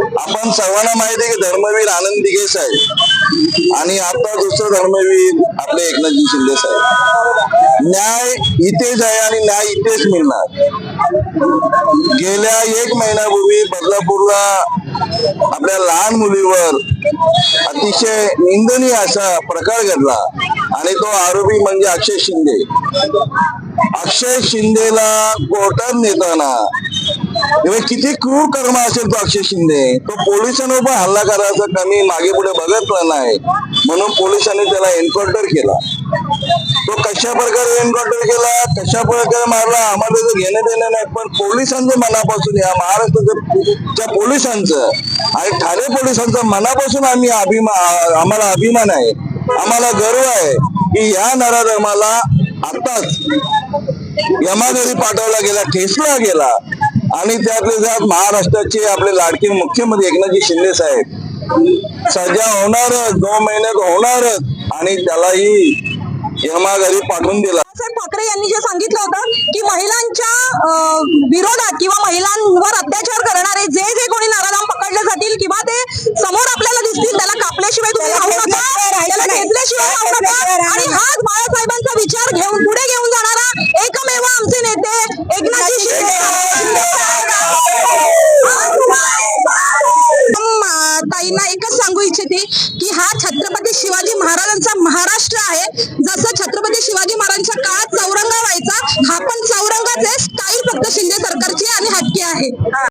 आपण सर्वांना माहिती आहे की धर्मवीर आनंद दिघे साहेब. आणि आता दुसरं धर्मवीर आपले एकनाथजी शिंदे साहेब. न्याय इथेच आहे आणि न्याय इथेच मिळणार. गेल्या एक महिन्यापूर्वी बदलापूरला आपल्या लहान मुलीवर अतिशय निंदनीय असा प्रकार घडला. आणि तो आरोपी म्हणजे अक्षय शिंदे. अक्षय शिंदेला कोर्टात नेताना तेव्हा किती क्रूर कर्म असेल तो अक्षय शिंदे? तो पोलिसांवर पण हल्ला करायचा कमी मागे पुढे बघत नाही. म्हणून पोलिसांनी त्याला एन्काउंटर केला. तो कशा प्रकारे एन्काउंटर केला? कशा प्रकारे मारला? आम्हाला त्याचं घेणं देणं नाही पण पोलिसांचं मनापासून या महाराष्ट्राच्या पोलिसांचं आणि ठाणे पोलिसांचं मनापासून आम्ही अभिमान आम्हाला अभिमान आहे. आम्हाला गर्व आहे की या नराधर्माला आताच यमाघरी पाठवला गेला ठेसला गेला. आणि त्यातले त्यात महाराष्ट्राचे आपले लाडके मुख्यमंत्री एकनाथजी शिंदे साहेब. सजा होणारच दोन महिन्यात होणारच आणि त्यालाही यमाघरी पाठवून दिला. बाळासाहेब ठाकरे यांनी जे सांगितलं होतं की महिलांच्या विरोधात किंवा महिलांवर अत्याचार करणारे जे जे कोणी नराधाम पकडले जातील किंवा ते समोर आपल्याला दिसतील त्याला कापल्याशिवाय तुम्ही राहू नका. त्याला घेतल्याशिवाय राहू नका. ताईंना एकच सांगू इच्छिते की हा छत्रपती शिवाजी महाराजांचा महाराष्ट्र आहे. जसं छत्रपती शिवाजी महाराजांच्या काळात चौरंगा व्हायचा हा पण चौरंगाच आहे. स्टाईल फक्त शिंदे सरकारची आणि हटके आहे.